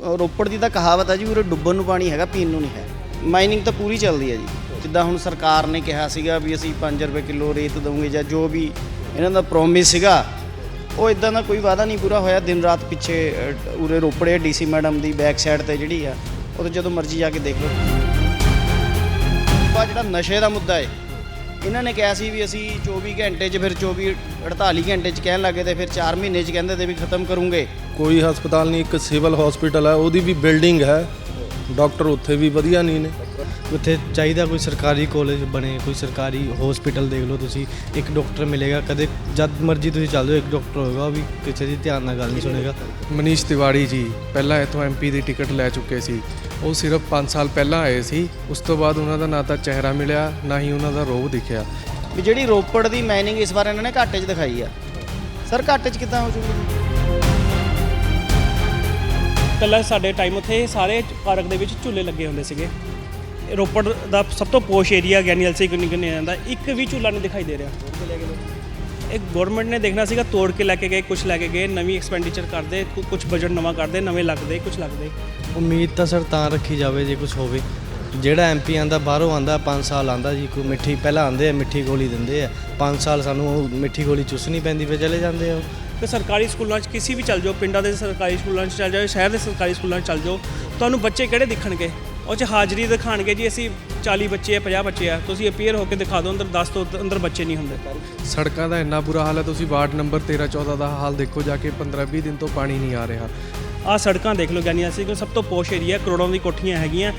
ਰੋਪੜ ਦੀ ਤਾਂ ਕਹਾਵਤ ਹੈ ਜੀ, ਉਰੇ ਡੁੱਬਣ ਨੂੰ ਪਾਣੀ ਹੈਗਾ, ਪੀਣ ਨੂੰ ਨਹੀਂ ਹੈ। ਮਾਈਨਿੰਗ ਤਾਂ ਪੂਰੀ ਚੱਲਦੀ ਹੈ ਜੀ। ਜਿੱਦਾਂ ਹੁਣ ਸਰਕਾਰ ਨੇ ਕਿਹਾ ਸੀਗਾ ਵੀ ਅਸੀਂ 5 ਰੁਪਏ ਕਿਲੋ ਰੇਤ ਦਵਾਂਗੇ ਜਾਂ ਜੋ ਵੀ ਇਹਨਾਂ ਦਾ ਪ੍ਰੋਮਿਸ ਸੀਗਾ, ਉਹ ਇਦਾਂ ਦਾ ਕੋਈ ਵਾਅਦਾ ਨਹੀਂ ਪੂਰਾ ਹੋਇਆ। ਦਿਨ ਰਾਤ ਪਿੱਛੇ ਉਰੇ ਰੋਪੜੇ ਡੀਸੀ ਮੈਡਮ ਦੀ ਬੈਕ ਸਾਈਡ ਤੇ ਜਿਹੜੀ ਆ, ਉਹ ਤਾਂ ਜਦੋਂ ਮਰਜ਼ੀ ਜਾ ਕੇ ਦੇਖ ਲਓ। ਆ ਜਿਹੜਾ ਨਸ਼ੇ ਦਾ ਮੁੱਦਾ ਹੈ ਇਹਨਾਂ ਨੇ ਕਿਹਾ ਸੀ ਵੀ ਅਸੀਂ 24 ਘੰਟੇ 'ਚ ਫਿਰ 24 48 ਘੰਟੇ 'ਚ ਕਹਿਣ ਲੱਗੇ ਤੇ ਫਿਰ 4 ਮਹੀਨੇ 'ਚ ਕਹਿੰਦੇ ਤੇ ਵੀ ਖਤਮ ਕਰੂੰਗੇ। ਕੋਈ ਹਸਪਤਾਲ ਨਹੀਂ, ਇੱਕ ਸਿਵਲ ਹਸਪੀਟਲ ਹੈ, ਉਹਦੀ ਵੀ ਬਿਲਡਿੰਗ ਹੈ। ਡਾਕਟਰ ਉੱਥੇ ਵੀ ਵਧੀਆ ਨਹੀਂ ਨੇ। ਉੱਥੇ ਚਾਹੀਦਾ ਕੋਈ ਸਰਕਾਰੀ ਕਾਲਜ ਬਣੇ ਕੋਈ ਸਰਕਾਰੀ ਹਸਪੀਟਲ ਦੇਖ ਲਓ ਤੁਸੀਂ ਇੱਕ ਡਾਕਟਰ ਮਿਲੇਗਾ ਕਦੇ ਜਦ ਮਰਜ਼ੀ ਤੁਸੀਂ ਚੱਲ ਜਾਓ ਇੱਕ ਡਾਕਟਰ ਹੋਏਗਾ ਉਹ ਵੀ ਕਿਸੇ ਦੀ ਧਿਆਨ ਨਾਲ ਗੱਲ ਨਹੀਂ ਸੁਣੇਗਾ। ਮਨੀਸ਼ ਤਿਵਾੜੀ ਜੀ ਪਹਿਲਾਂ ਇੱਥੋਂ ਐਮਪੀ ਦੀ ਟਿਕਟ ਲੈ ਚੁੱਕੇ ਸੀ। ਉਹ ਸਿਰਫ 5 ਸਾਲ ਪਹਿਲਾਂ ਆਏ ਸੀ ਉਸ ਤੋਂ ਬਾਅਦ ਉਹਨਾਂ ਦਾ ਨਾ ਤਾਂ ਚਿਹਰਾ ਮਿਲਿਆ ਨਾ ਹੀ ਉਹਨਾਂ ਦਾ ਰੋਬ ਦਿਖਿਆ। ਵੀ ਜਿਹੜੀ ਰੋਪੜ ਦੀ ਮਾਈਨਿੰਗ ਇਸ ਵਾਰ ਇਹਨਾਂ ਨੇ ਘਾਟੇ 'ਚ ਦਿਖਾਈ ਆ। ਸਰ ਘਾਟੇ 'ਚ ਕਿੱਦਾਂ ਹੋ ਜੂਗੀ ਪਹਿਲਾਂ ਸਾਡੇ ਟਾਈਮ ਉੱਥੇ ਸਾਰੇ ਪਾਰਕ ਦੇ ਵਿੱਚ ਝੂਲੇ ਲੱਗੇ ਹੁੰਦੇ ਸੀਗੇ। ਰੋਪੜ ਦਾ ਸਭ ਤੋਂ ਪੋਸ਼ ਏਰੀਆ ਗਿਆਨੀ ਐਲਸੀ ਕਿੰਨੀ ਕਿੰਨੀ ਜਾਂਦਾ ਇੱਕ ਵੀ ਝੂਲਾ ਨਹੀਂ ਦਿਖਾਈ ਦੇ ਰਿਹਾ। ਇਹ ਗਵਰਨਮੈਂਟ ਨੇ ਦੇਖਣਾ ਸੀਗਾ ਤੋੜ ਕੇ ਲੈ ਕੇ ਗਏ ਕੁਝ ਲੈ ਕੇ ਗਏ ਨਵੀਂ ਐਕਸਪੈਂਡੀਚਰ ਕਰਦੇ ਕੁਝ ਬਜਟ ਨਵਾਂ ਕਰਦੇ ਨਵੇਂ ਲੱਗਦੇ ਕੁਝ ਲੱਗਦੇ। ਉਮੀਦ ਤਾਂ ਸਰ ਤਾਂ ਰੱਖੀ ਜਾਵੇ ਜੇ ਕੁਝ ਹੋਵੇ। ਜਿਹੜਾ ਐਮਪੀ ਆਂਦਾ ਬਾਹਰੋਂ ਆਂਦਾ 5 ਸਾਲ ਆਂਦਾ ਜੀ ਕੋਈ ਮਿੱਠੀ ਪਹਿਲਾਂ ਆਂਦੇ ਆ ਮਿੱਠੀ ਗੋਲੀ ਦਿੰਦੇ ਆ। 5 ਸਾਲ ਸਾਨੂੰ ਉਹ ਮਿੱਠੀ ਗੋਲੀ ਚੁੱਸਣੀ ਪੈਂਦੀ ਫਿਰ ਚਲੇ ਜਾਂਦੇ ਆ ਤੇ ਸਰਕਾਰੀ ਸਕੂਲਾਂ 'ਚ ਕਿਸੇ ਵੀ ਚੱਲ ਜਾਓ ਪਿੰਡਾਂ ਦੇ ਸਰਕਾਰੀ ਸਕੂਲਾਂ 'ਚ ਚੱਲ ਜਾਓ ਸ਼ਹਿਰ ਦੇ ਸਰਕਾਰੀ ਸਕੂਲਾਂ 'ਚ ਚੱਲ ਜਾਓ ਤੁਹਾਨੂੰ ਬੱਚੇ ਕਿਹੜੇ ਦਿਖਣਗੇ? ਉਹ 'ਚ ਹਾਜ਼ਰੀ ਦਿਖਾਣਗੇ ਜੀ ਅਸੀਂ 40 ਬੱਚੇ ਆ 50 ਬੱਚੇ ਆ। ਤੁਸੀਂ ਅਪੀਅਰ ਹੋ ਕੇ ਦਿਖਾ ਦਿਓ ਅੰਦਰ 10 ਤੋਂ ਅੰਦਰ ਬੱਚੇ ਨਹੀਂ ਹੁੰਦੇ। ਸੜਕਾਂ ਦਾ ਇੰਨਾ ਬੁਰਾ ਹਾਲ ਹੈ ਤੁਸੀਂ ਵਾਰਡ ਨੰਬਰ 13 14 ਦਾ ਹਾਲ ਦੇਖੋ ਜਾ ਕੇ 15 20 ਦਿਨ ਤੋਂ ਪਾਣੀ ਨਹੀਂ ਆ ਰਿਹਾ। ਆਹ ਸੜਕਾਂ ਦੇਖ ਲਓ ਗਿਆਨੀ ਅਸੀਂ ਸਭ ਤੋਂ ਪੋਸ਼ ਏਰੀਆ ਕਰੋੜਾਂ ਦੀ ਕੋਠੀਆਂ ਹੈਗੀਆਂ।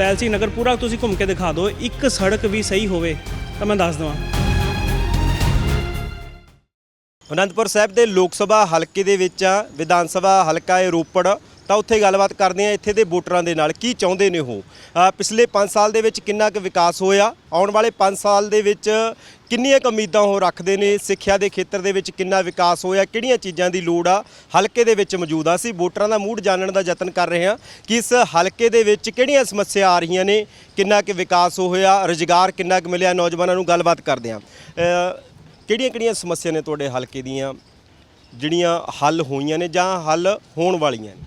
ਐਲਸੀ ਨਗਰ ਪੂਰਾ ਤੁਸੀਂ ਘੁੰਮ ਕੇ ਦਿਖਾ ਦਿਓ ਇੱਕ ਸੜਕ ਵੀ ਸਹੀ ਹੋਵੇ ਤਾਂ ਮੈਂ ਦੱਸ ਦਵਾਂ। ਅਨੰਦਪੁਰ ਸਾਹਿਬ ਦੇ ਲੋਕ ਸਭਾ ਹਲਕੇ ਦੇ ਵਿੱਚ ਆ ਵਿਧਾਨ ਸਭਾ ਹਲਕਾ ਹੈ ਰੋਪੜ। ਤਾਂ ਉੱਥੇ ਗੱਲਬਾਤ ਕਰਦੇ ਆ ਇੱਥੇ ਦੇ ਵੋਟਰਾਂ ਦੇ ਨਾਲ, ਕੀ ਚਾਹੁੰਦੇ ਨੇ ਉਹ? ਪਿਛਲੇ 5 ਸਾਲ ਦੇ ਵਿੱਚ ਕਿੰਨਾ ਕੁ ਵਿਕਾਸ ਹੋਇਆ? ਆਉਣ ਵਾਲੇ 5 ਸਾਲ ਦੇ ਵਿੱਚ ਕਿੰਨੀਆਂ ਕੁ ਉਮੀਦਾਂ ਉਹ ਰੱਖਦੇ ਨੇ? ਸਿੱਖਿਆ ਦੇ ਖੇਤਰ ਦੇ ਵਿੱਚ ਕਿੰਨਾ ਵਿਕਾਸ ਹੋਇਆ? ਕਿਹੜੀਆਂ ਚੀਜ਼ਾਂ ਦੀ ਲੋੜ ਆ? ਹਲਕੇ ਦੇ ਵਿੱਚ ਮੌਜੂਦ ਆ। ਅਸੀਂ ਵੋਟਰਾਂ ਦਾ ਮੂਡ ਜਾਣਨ ਦਾ ਯਤਨ ਕਰ ਰਹੇ ਹਾਂ ਕਿ ਇਸ ਹਲਕੇ ਦੇ ਵਿੱਚ ਕਿਹੜੀਆਂ ਸਮੱਸਿਆ ਆ ਰਹੀਆਂ ਨੇ? ਕਿੰਨਾ ਕੁ ਵਿਕਾਸ ਹੋਇਆ? ਰੁਜ਼ਗਾਰ ਕਿੰਨਾ ਕੁ ਮਿਲਿਆ? ਨੌਜਵਾਨਾਂ ਨੂੰ ਗੱਲਬਾਤ ਕਰਦੇ ਹਾਂ। ਕਿਹੜੀਆਂ ਕਿਹੜੀਆਂ ਸਮੱਸਿਆ ਨੇ ਤੁਹਾਡੇ ਹਲਕੇ ਦੀਆਂ, ਜਿਹੜੀਆਂ ਹੱਲ ਹੋਈਆਂ ਨੇ ਜਾਂ ਹੱਲ ਹੋਣ ਵਾਲੀਆਂ ਨੇ?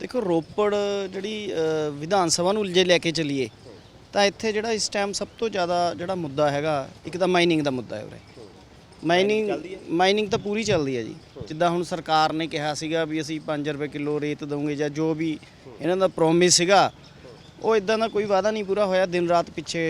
ਦੇਖੋ ਰੋਪੜ ਜਿਹੜੀ ਵਿਧਾਨ ਸਭਾ ਨੂੰ ਜੇ ਲੈ ਕੇ ਚੱਲੀਏ ਤਾਂ ਇੱਥੇ ਜਿਹੜਾ ਇਸ ਟਾਈਮ ਸਭ ਤੋਂ ਜ਼ਿਆਦਾ ਜਿਹੜਾ ਮੁੱਦਾ ਹੈਗਾ ਇੱਕ ਤਾਂ ਮਾਈਨਿੰਗ ਦਾ ਮੁੱਦਾ ਹੈ ਉਰੇ। ਮਾਈਨਿੰਗ ਮਾਈਨਿੰਗ ਤਾਂ ਪੂਰੀ ਚੱਲਦੀ ਹੈ ਜੀ। ਜਿੱਦਾਂ ਹੁਣ ਸਰਕਾਰ ਨੇ ਕਿਹਾ ਸੀਗਾ ਵੀ ਅਸੀਂ 5 ਰੁਪਏ ਕਿਲੋ ਰੇਤ ਦਵਾਂਗੇ ਜਾਂ ਜੋ ਵੀ ਇਹਨਾਂ ਦਾ ਪ੍ਰੋਮਿਸ ਸੀਗਾ ਉਹ ਇਦਾਂ ਦਾ ਕੋਈ ਵਾਅਦਾ ਨਹੀਂ ਪੂਰਾ ਹੋਇਆ। ਦਿਨ ਰਾਤ ਪਿੱਛੇ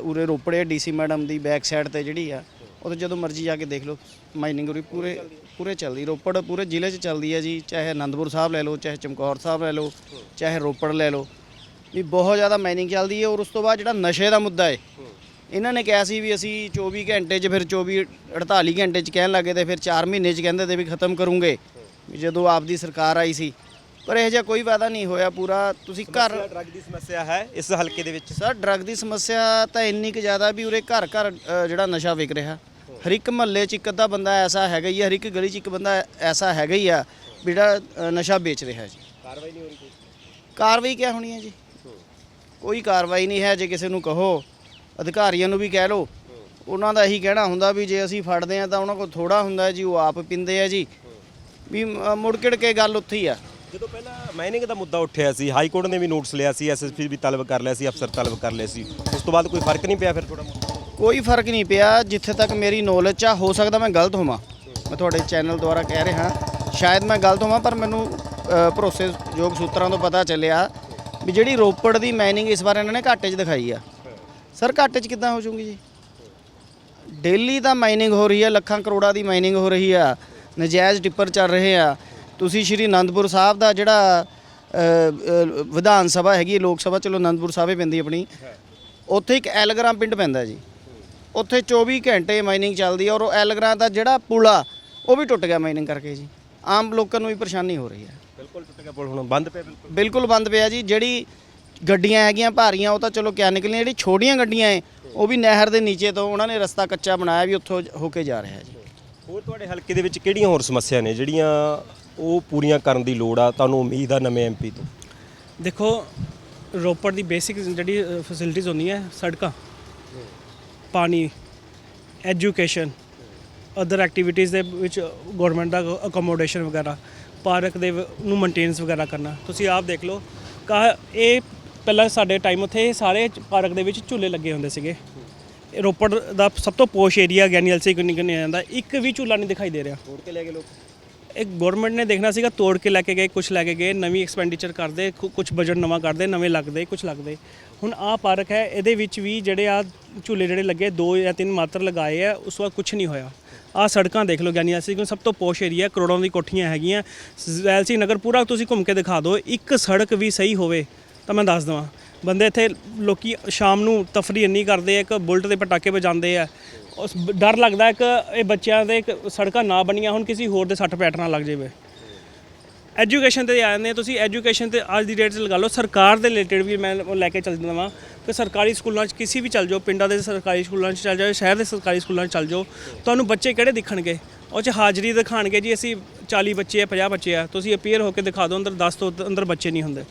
ਉਰੇ ਰੋਪੜੇ ਡੀਸੀ ਮੈਡਮ ਦੀ ਬੈਕ ਸਾਈਡ ਤੇ ਜਿਹੜੀ ਆ ਉਹ ਤਾਂ ਜਦੋਂ ਮਰਜ਼ੀ ਜਾ ਕੇ ਦੇਖ ਲਓ। ਮਾਈਨਿੰਗ ਉਰੇ ਪੂਰੇ ਪੂਰੇ ਚੱਲਦੀ ਰੋਪੜ ਪੂਰੇ ਜ਼ਿਲ੍ਹੇ 'ਚ ਚੱਲਦੀ ਹੈ ਜੀ ਚਾਹੇ ਆਨੰਦਪੁਰ ਸਾਹਿਬ ਲੈ ਲਓ ਚਾਹੇ ਚਮਕੌਰ ਸਾਹਿਬ ਲੈ ਲਓ ਚਾਹੇ ਰੋਪੜ ਲੈ ਲਓ। ਵੀ ਬਹੁਤ ਜ਼ਿਆਦਾ ਮਾਈਨਿੰਗ ਚੱਲਦੀ ਹੈ ਔਰ ਉਸ ਤੋਂ ਬਾਅਦ ਜਿਹੜਾ ਨਸ਼ੇ ਦਾ ਮੁੱਦਾ ਹੈ ਇਹਨਾਂ ਨੇ ਕਿਹਾ ਸੀ ਵੀ ਅਸੀਂ 24 ਘੰਟੇ 'ਚ ਫਿਰ 24 48 ਘੰਟੇ 'ਚ ਕਹਿਣ ਲੱਗੇ ਤੇ ਫਿਰ 4 ਮਹੀਨੇ 'ਚ ਕਹਿੰਦੇ ਤੇ ਵੀ ਖਤਮ ਕਰੂੰਗੇ ਵੀ ਜਦੋਂ ਆਪਦੀ ਸਰਕਾਰ ਆਈ ਸੀ। ਪਰ ਇਹ ਜਿਹਾ ਕੋਈ ਵਾਅਦਾ ਨਹੀਂ ਹੋਇਆ ਪੂਰਾ ਤੁਸੀਂ ਘਰ ਡਰੱਗ ਦੀ ਸਮੱਸਿਆ ਹੈ ਇਸ ਹਲਕੇ ਦੇ ਵਿੱਚ? ਸਰ ਡਰੱਗ ਦੀ ਸਮੱਸਿਆ ਤਾਂ ਇੰਨੀ ਕੁ ਜ਼ਿਆਦਾ ਵੀ ਉਰੇ ਘਰ ਘਰ ਜਿਹੜਾ ਨਸ਼ਾ ਵਿਕ ਰਿਹਾ। ਹਰ ਇੱਕ ਮਹੱਲੇ 'ਚ ਇੱਕ ਅੱਧਾ ਬੰਦਾ ਐਸਾ ਹੈਗਾ ਹੀ ਆ ਹਰ ਇੱਕ ਗਲੀ 'ਚ ਇੱਕ ਬੰਦਾ ਐਸਾ ਹੈਗਾ ਹੀ ਆ ਜਿਹੜਾ ਅ, ਨਸ਼ਾ ਵੇਚ ਰਿਹਾ ਜੀ। ਕਾਰਵਾਈ ਨਹੀਂ ਹੋ ਰਹੀ ਕੋਈ? ਕਾਰਵਾਈ ਕਿਆ ਹੋਣੀ ਹੈ ਜੀ? ਕੋਈ ਕਾਰਵਾਈ ਨਹੀਂ ਹੈ ਜੇ ਕਿਸੇ ਨੂੰ ਕਹੋ। ਅਧਿਕਾਰੀਆਂ ਨੂੰ ਵੀ ਕਹਿ ਲਓ। ਉਹਨਾਂ ਦਾ ਇਹੀ ਕਹਿਣਾ ਹੁੰਦਾ ਵੀ ਜੇ ਅਸੀਂ ਫੜਦੇ ਆ ਤਾਂ ਉਹਨਾਂ ਕੋਲ ਥੋੜਾ ਹੁੰਦਾ ਹੈ ਜੀ ਉਹ ਆਪ ਪਿੰਦੇ ਆ ਜੀ। ਵੀ ਮੁੜ ਕਿੜ ਕੇ ਗੱਲ ਉੱਥੇ ਹੀ ਆ। ਜਦੋਂ ਪਹਿਲਾਂ ਮਾਈਨਿੰਗ ਦਾ ਮੁੱਦਾ ਉੱਠਿਆ ਸੀ ਹਾਈ ਕੋਰਟ ਨੇ ਵੀ ਨੋਟਿਸ ਲਿਆ ਸੀ ਐਸਐਸਪੀ ਵੀ ਤਲਬ ਕਰ ਲਿਆ ਸੀ ਅਫਸਰ ਤਲਬ ਕਰ ਲਿਆ ਸੀ। ਉਸ ਤੋਂ ਬਾਅਦ ਕੋਈ ਫ਼ਰਕ ਨਹੀਂ ਪਿਆ ਫਿਰ ਥੋੜਾ ਕੋਈ ਫ਼ਰਕ ਨਹੀਂ ਪਿਆ ਜਿੱਥੇ ਤੱਕ ਮੇਰੀ ਨੌਲੇਜ ਚ ਆ ਹੋ ਸਕਦਾ ਮੈਂ ਗਲਤ ਹੋਵਾਂ। ਮੈਂ ਤੁਹਾਡੇ ਚੈਨਲ ਦੁਆਰਾ ਕਹਿ ਰਿਹਾ ਸ਼ਾਇਦ ਮੈਂ ਗਲਤ ਹੋਵਾਂ ਪਰ ਮੈਨੂੰ ਅ, ਭਰੋਸੇਯੋਗ ਸੂਤਰਾਂ ਤੋਂ ਪਤਾ ਚੱਲਿਆ ਵੀ ਜਿਹੜੀ ਰੋਪੜ ਦੀ ਮਾਈਨਿੰਗ ਇਸ ਵਾਰ ਇਹਨਾਂ ਨੇ ਘਾਟੇ 'ਚ ਦਿਖਾਈ ਆ। ਸਰ ਘਾਟੇ 'ਚ ਕਿੱਦਾਂ ਹੋ ਜੂਗੀ ਜੀ? ਡੇਲੀ ਤਾਂ ਮਾਈਨਿੰਗ ਹੋ ਰਹੀ ਆ ਲੱਖਾਂ ਕਰੋੜਾਂ ਦੀ ਮਾਈਨਿੰਗ ਹੋ ਰਹੀ ਆ ਨਜਾਇਜ਼ ਟਿੱਪਰ ਚੱਲ ਰਹੇ ਆ। ਤੁਸੀਂ ਸ਼੍ਰੀ ਅਨੰਦਪੁਰ ਸਾਹਿਬ ਦਾ ਜਿਹੜਾ ਵਿਧਾਨ ਸਭਾ ਹੈਗੀ ਲੋਕ ਸਭਾ ਚਲੋ ਅਨੰਦਪੁਰ ਸਾਹਿਬੇ ਪੈਂਦੀ ਆਪਣੀ। ਉੱਥੇ ਇੱਕ ਐਲਗ੍ਰਾਮ ਪਿੰਡ ਪੈਂਦਾ ਜੀ। ਉੱਥੇ 24 ਘੰਟੇ ਮਾਈਨਿੰਗ ਚੱਲਦੀ ਹੈ ਔਰ ਉਹ ਐਲਗ੍ਰਾਮ ਦਾ ਜਿਹੜਾ ਪੁਲ ਆ ਉਹ ਵੀ ਟੁੱਟ ਗਿਆ ਮਾਈਨਿੰਗ ਕਰਕੇ ਜੀ। ਆਮ ਲੋਕਾਂ ਨੂੰ ਵੀ ਪਰੇਸ਼ਾਨੀ ਹੋ ਰਹੀ ਹੈ ਬਿਲਕੁਲ ਟੁੱਟ ਗਿਆ ਪੁਲ ਹੁਣ ਬੰਦ ਪਿਆ ਬਿਲਕੁਲ? ਬਿਲਕੁਲ ਬੰਦ ਪਿਆ ਜੀ। ਜਿਹੜੀ ਗੱਡੀਆਂ ਹੈਗੀਆਂ ਭਾਰੀਆਂ ਉਹ ਤਾਂ ਚਲੋ ਕਿਆ ਨਿਕਲੀਆਂ ਜਿਹੜੀ ਛੋਟੀਆਂ ਗੱਡੀਆਂ ਹੈ ਉਹ ਵੀ ਨਹਿਰ ਦੇ ਨੀਚੇ ਤੋਂ ਉਹਨਾਂ ਨੇ ਰਸਤਾ ਕੱਚਾ ਬਣਾਇਆ ਵੀ ਉੱਥੋਂ ਹੋ ਕੇ ਜਾ ਰਿਹਾ ਜੀ। ਹੋਰ ਤੁਹਾਡੇ ਹਲਕੇ ਦੇ ਵਿੱਚ ਕਿਹੜੀਆਂ ਹੋਰ ਸਮੱਸਿਆ ਨੇ ਜਿਹੜੀਆਂ ਉਹ ਪੂਰੀਆਂ ਕਰਨ ਦੀ ਲੋੜ ਆ ਤੁਹਾਨੂੰ ਉਮੀਦ ਆ ਨਵੇਂ ਐਮਪੀ ਤੋਂ? ਦੇਖੋ ਰੋਪੜ ਦੀ ਬੇਸਿਕ ਜਿਹੜੀ ਫੈਸਿਲਿਟੀਜ਼ ਹੁੰਦੀਆਂ ਸੜਕਾਂ ਪਾਣੀ ਐਜੂਕੇਸ਼ਨ ਅਦਰ ਐਕਟੀਵਿਟੀਜ਼ ਦੇ ਵਿੱਚ ਗਵਰਨਮੈਂਟ ਦਾ ਅਕੋਮੋਡੇਸ਼ਨ ਵਗੈਰਾ, ਪਾਰਕ ਦੇ ਨੂੰ ਮੇਨਟੇਨੈਂਸ ਵਗੈਰਾ ਕਰਨਾ। ਤੁਸੀਂ ਆਪ ਦੇਖ ਲਓ, ਕਾ, ਇਹ ਪਹਿਲਾਂ ਸਾਡੇ ਟਾਈਮ ਉੱਥੇ ਸਾਰੇ ਪਾਰਕ ਦੇ ਵਿੱਚ ਝੂਲੇ ਲੱਗੇ ਹੁੰਦੇ ਸੀਗੇ। ਇਹ ਰੋਪੜ ਦਾ ਸਭ ਤੋਂ ਪੋਸ਼ ਏਰੀਆ ਗਿਆਨੀ ਐਲਸੀ ਕਿੰਨੀ ਕਿੰਨੀ ਜਾਂਦਾ, ਇੱਕ ਵੀ ਝੂਲਾ ਨਹੀਂ ਦਿਖਾਈ ਦੇ ਰਿਹਾ। ਤੋੜ ਕੇ ਲੈ ਗਏ ਲੋਕ। ਇਹ ਗਵਰਨਮੈਂਟ ਨੇ ਦੇਖਣਾ ਸੀਗਾ ਤੋੜ ਕੇ ਲੈ ਕੇ ਗਏ ਕੁਝ ਲੈ ਕੇ ਗਏ, ਨਵੀਂ ਐਕਸਪੈਂਡੀਚਰ ਕਰਦੇ ਕੁਝ ਬਜਟ ਨਵਾਂ ਕਰਦੇ, ਨਵੇਂ ਲੱਗਦੇ ਕੁਝ ਲੱਗਦੇ। ਹੁਣ ਆਹ ਪਾਰਕ ਹੈ, ਇਹਦੇ ਵਿੱਚ ਵੀ ਜਿਹੜੇ ਆ ਝੂਲੇ ਜਿਹੜੇ ਲੱਗੇ, ਦੋ ਜਾਂ ਤਿੰਨ ਮਾਤਰ ਲਗਾਏ ਆ, ਉਸ ਵਾਰ ਕੁਝ ਨਹੀਂ ਹੋਇਆ। ਆਹ ਸੜਕਾਂ ਦੇਖ ਲਓ, ਗਿਆਨੀ ਐਲਸੀ ਕਿਉਂ ਸਭ ਤੋਂ ਪੋਸ਼ ਏਰੀਆ ਕਰੋੜਾਂ ਦੀ ਕੋਠੀਆਂ ਹੈਗੀਆਂ। ਐਲਸੀ ਨਗਰ ਪੂਰਾ ਤੁਸੀਂ ਘੁੰਮ ਕੇ ਦਿਖਾ ਦਿਓ, ਇੱਕ ਸੜਕ ਵੀ ਸਹੀ ਹੋਵੇ ਤਾਂ ਮੈਂ ਦੱਸ ਦਵਾਂ। ਬੰਦੇ ਇੱਥੇ ਲੋਕੀ ਸ਼ਾਮ ਨੂੰ ਤਫਰੀ ਇੰਨੀ ਕਰਦੇ ਆ, ਇੱਕ ਬੁਲਟ ਦੇ ਪਟਾਕੇ ਵਜਾਉਂਦੇ ਆ। ਉਸ ਡਰ ਲੱਗਦਾ ਹੈ ਕਿ ਇਹ ਬੱਚਿਆਂ ਦੇ ਇੱਕ ਸੜਕਾਂ ਨਾ ਬਣੀਆਂ ਹੁਣ, ਕਿਸੇ ਹੋਰ ਦੇ ਸੱਟ ਪੈਟ ਨਾ ਲੱਗ ਜਾਵੇ। ਐਜੂਕੇਸ਼ਨ ਤੇ ਆ ਜਾਂਦੇ ਹਾਂ, ਤੁਸੀਂ ਐਜੂਕੇਸ਼ਨ ਤੇ ਅੱਜ ਦੀ ਡੇਟ 'ਚ ਲਗਾ ਲਓ ਸਰਕਾਰ ਦੇ ਰਿਲੇਟਡ ਵੀ ਮੈਂ ਉਹ ਲੈ ਕੇ ਚੱਲ ਜਾਂਦਾ ਵਾਂ ਕਿ ਸਰਕਾਰੀ ਸਕੂਲਾਂ 'ਚ ਕਿਸੇ ਵੀ ਚੱਲ ਜਾਓ ਪਿੰਡਾਂ ਦੇ ਸਰਕਾਰੀ ਸਕੂਲਾਂ 'ਚ ਚੱਲ ਜਾਓ ਸ਼ਹਿਰ ਦੇ ਸਰਕਾਰੀ ਸਕੂਲਾਂ 'ਚ ਚੱਲ ਜਾਓ ਤੁਹਾਨੂੰ ਬੱਚੇ ਕਿਹੜੇ ਦਿਖਣਗੇ? ਉਹ 'ਚ ਹਾਜ਼ਰੀ ਦਿਖਾਣਗੇ ਜੀ ਅਸੀਂ 40 ਬੱਚੇ ਆ 50 ਬੱਚੇ ਆ ਤੁਸੀਂ ਅਪੀਅਰ ਹੋ ਕੇ ਦਿਖਾ ਦਿਓ ਅੰਦਰ 10 ਤੋਂ ਅੰਦਰ ਬੱਚੇ ਨਹੀਂ ਹੁੰਦੇ।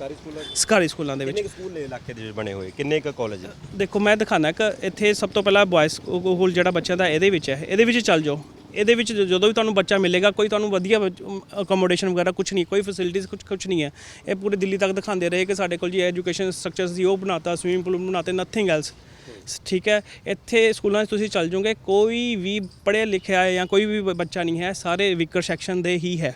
ਸਰਕਾਰੀ ਸਕੂਲਾਂ ਦੇ ਵਿੱਚ। ਕਿੰਨੇ ਕੁ ਸਕੂਲ ਨੇ ਇਲਾਕੇ ਦੇ ਵਿੱਚ ਬਣੇ ਹੋਏ? ਕਿੰਨੇ ਕੁ ਕਾਲਜ ਦੇਖੋ ਮੈਂ ਦਿਖਾਣਾ ਕਿ ਇੱਥੇ ਸਭ ਤੋਂ ਪਹਿਲਾਂ ਬॉयਜ਼ ਸਕੂਲ ਜਿਹੜਾ ਬੱਚਿਆਂ ਦਾ ਇਹਦੇ ਵਿੱਚ ਹੈ ਇਹਦੇ ਵਿੱਚ ਚੱਲ ਜਾਓ। ਇਹਦੇ ਵਿੱਚ ਜਦੋਂ ਵੀ ਤੁਹਾਨੂੰ ਬੱਚਾ ਮਿਲੇਗਾ, ਕੋਈ ਤੁਹਾਨੂੰ ਵਧੀਆ ਅਕੋਮੋਡੇਸ਼ਨ ਵਗੈਰਾ ਕੁਝ ਨਹੀਂ, ਕੋਈ ਫੈਸਿਲਿਟੀਜ਼ ਕੁਝ ਕੁਝ ਨਹੀਂ ਹੈ। ਇਹ ਪੂਰੇ ਦਿੱਲੀ ਤੱਕ ਦਿਖਾਉਂਦੇ ਰਹੇ ਕਿ ਸਾਡੇ ਕੋਲ ਜੀ ਐਜੂਕੇਸ਼ਨ ਸਟਰਕਚਰ ਸੀ, ਉਹ ਬਣਾਤਾ ਸਵੀਮਿੰਗ ਪੂਲ ਬਣਾਤੇ ਨਥਿੰਗ ਐਲਸ ਠੀਕ ਹੈ? ਇੱਥੇ ਸਕੂਲਾਂ 'ਚ ਤੁਸੀਂ ਚੱਲ ਜਾਓਗੇ ਕੋਈ ਵੀ ਪੜ੍ਹਿਆ ਲਿਖਿਆ ਹੈ ਜਾਂ ਕੋਈ ਵੀ ਬ- ਬੱਚਾ ਨਹੀਂ ਹੈ, ਸਾਰੇ ਵਿਕਰ ਸੈਕਸ਼ਨ ਦੇ ਹੀ ਹੈ।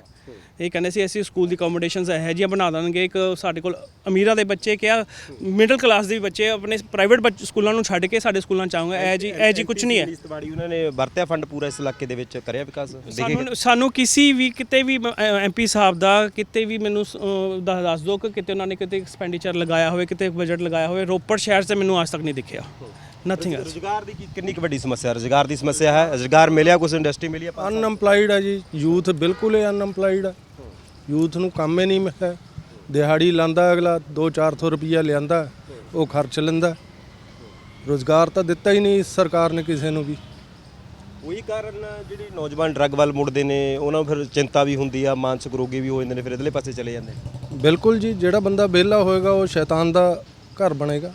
ਇਹ ਕਹਿੰਦੇ ਸੀ ਅਸੀਂ ਸਕੂਲ ਦੀ ਅਕੋਮੋਡੇਸ਼ਨਸ ਇਹੋ ਜਿਹੀਆਂ ਬਣਾ ਦਾਂਗੇ ਇੱਕ ਸਾਡੇ ਕੋਲ ਅਮੀਰਾਂ ਦੇ ਬੱਚੇ ਕਿਹਾ ਮਿਡਲ ਕਲਾਸ ਦੇ ਬੱਚੇ ਆਪਣੇ ਪ੍ਰਾਈਵੇਟ ਸਕੂਲਾਂ ਨੂੰ ਛੱਡ ਕੇ ਸਾਡੇ ਸਕੂਲਾਂ ਚ ਆਉਂਗੇ। ਇਹ ਜੀ ਇਹ ਜੀ ਕੁਝ ਨਹੀਂ ਹੈ। ਇਸਤਵਾੜੀ ਉਹਨਾਂ ਨੇ ਵਰਤਿਆ ਫੰਡ ਪੂਰਾ ਇਸ ਇਲਾਕੇ ਦੇ ਵਿੱਚ ਕਰਿਆ ਵਿਕਾਸ? ਸਾਨੂੰ ਸਾਨੂੰ ਕਿਸੇ ਵੀ ਕਿਤੇ ਵੀ ਐਮਪੀ ਸਾਹਿਬ ਦਾ ਕਿਤੇ ਵੀ ਮੈਨੂੰ ਦੱਸ ਦਿਓ ਕਿ ਕਿਤੇ ਉਹਨਾਂ ਨੇ ਕਿਤੇ ਐਕਸਪੈਂਡੀਚਰ ਲਗਾਇਆ ਹੋਵੇ ਕਿਤੇ ਬਜਟ ਲਗਾਇਆ ਹੋਵੇ ਰੋਪੜ ਸ਼ਹਿਰ 'ਚ ਮੈਨੂੰ ਅੱਜ ਤੱਕ ਨਹੀਂ ਦਿਖਿਆ। ਨਥਿੰਗ ਐਲਸ ਰੋਜ਼ਗਾਰ ਦੀ ਕੀ- ਕਿੰਨੀ ਕੁ ਵੱਡੀ ਸਮੱਸਿਆ? ਹੈ ਰੋਜ਼ਗਾਰ ਦੀ ਸਮੱਸਿਆ ਹੈ ਰੋਜ਼ਗਾਰ ਮਿਲਿਆ ਕੁਝ ਇੰਡਸਟਰੀ ਮਿਲੀ ਆਪਾਂ? ਅਨਐਮਪਲਾਈਡ ਹੈ ਜੀ ਯੂਥ ਬਿਲਕੁਲ ਹੀ ਅਨਐਮਪਲਾਈਡ ਹੈ ਯੂਥ ਨੂੰ ਕੰਮ ਹੀ ਨਹੀਂ ਮਿਲਦਾ ਦਿਹਾੜੀ ਲਾਂਦਾ ਅਗਲਾ 2-400 ਰੁਪਈਆ ਲਿਆਂਦਾ ਉਹ ਖਰਚ ਲੈਂਦਾ। ਰੋਜ਼ਗਾਰ ਤਾਂ ਦਿੱਤਾ ਹੀ ਨਹੀਂ ਇਸ ਸਰਕਾਰ ਨੇ ਕਿਸੇ ਨੂੰ ਵੀ। ਉਹੀ ਕਾਰਨ ਜਿਹੜੇ ਨੌਜਵਾਨ ਡਰੱਗ ਵੱਲ ਮੁੜਦੇ ਨੇ ਉਹਨਾਂ ਨੂੰ ਫਿਰ ਚਿੰਤਾ ਵੀ ਹੁੰਦੀ ਆ ਮਾਨਸਿਕ ਰੋਗੀ ਵੀ ਹੋ ਜਾਂਦੇ ਨੇ ਫਿਰ ਇਧਰਲੇ ਪਾਸੇ ਚਲੇ ਜਾਂਦੇ ਨੇ। ਬਿਲਕੁਲ ਜੀ ਜਿਹੜਾ ਬੰਦਾ ਵਿਹਲਾ ਹੋਏਗਾ ਉਹ ਸ਼ੈਤਾਨ ਦਾ ਘਰ ਬਣੇਗਾ।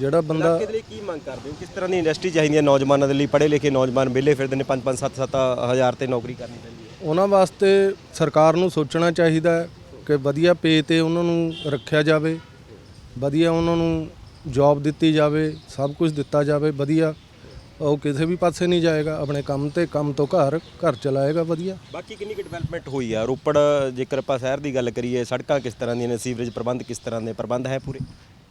ਜਿਹੜਾ ਬੰਦਾ ਇਲਾਕੇ ਦੇ ਲਈ ਕੀ ਮੰਗ ਕਰਦੇ ਹੋ? ਕਿਸ ਤਰ੍ਹਾਂ ਦੀ ਇੰਡਸਟਰੀ ਚਾਹੀਦੀ ਹੈ ਨੌਜਵਾਨਾਂ ਦੇ ਲਈ? ਪੜ੍ਹੇ ਲਿਖੇ ਨੌਜਵਾਨ ਵਿਹਲੇ ਫਿਰਦੇ ਨੇ 5-5 7-7 ਹਜ਼ਾਰ ਤੇ ਨੌਕਰੀ ਕਰਨੀ ਪੈਂਦੀ ਹੈ। ਉਹਨਾਂ ਵਾਸਤੇ ਸਰਕਾਰ ਨੂੰ ਸੋਚਣਾ ਚਾਹੀਦਾ ਹੈ ਕਿ ਵਧੀਆ ਪੇ ਤੇ ਉਹਨਾਂ ਨੂੰ ਰੱਖਿਆ ਜਾਵੇ ਵਧੀਆ ਉਹਨਾਂ ਨੂੰ ਜੌਬ ਦਿੱਤੀ ਜਾਵੇ ਸਭ ਕੁਝ ਦਿੱਤਾ ਜਾਵੇ ਵਧੀਆ। ਉਹ ਕਿਸੇ ਵੀ ਪਾਸੇ ਨਹੀਂ ਜਾਏਗਾ ਆਪਣੇ ਕੰਮ ਤੇ ਕੰਮ ਤੋਂ ਘਰ ਘਰ ਚਲਾਏਗਾ ਵਧੀਆ। ਬਾਕੀ ਕਿੰਨੀ ਕੁ ਡਿਵੈਲਪਮੈਂਟ ਹੋਈ ਆ? ਰੋਪੜ ਜੇਕਰ ਆਪਾਂ ਸ਼ਹਿਰ ਦੀ ਗੱਲ ਕਰੀਏ ਸੜਕਾਂ ਕਿਸ ਤਰ੍ਹਾਂ ਦੀਆਂ ਨੇ ਸੀਵਰੇਜ ਪ੍ਰਬੰਧ ਕਿਸ ਤਰ੍ਹਾਂ ਦੇ ਪ੍ਰਬੰਧ ਹੈ ਪੂਰੇ?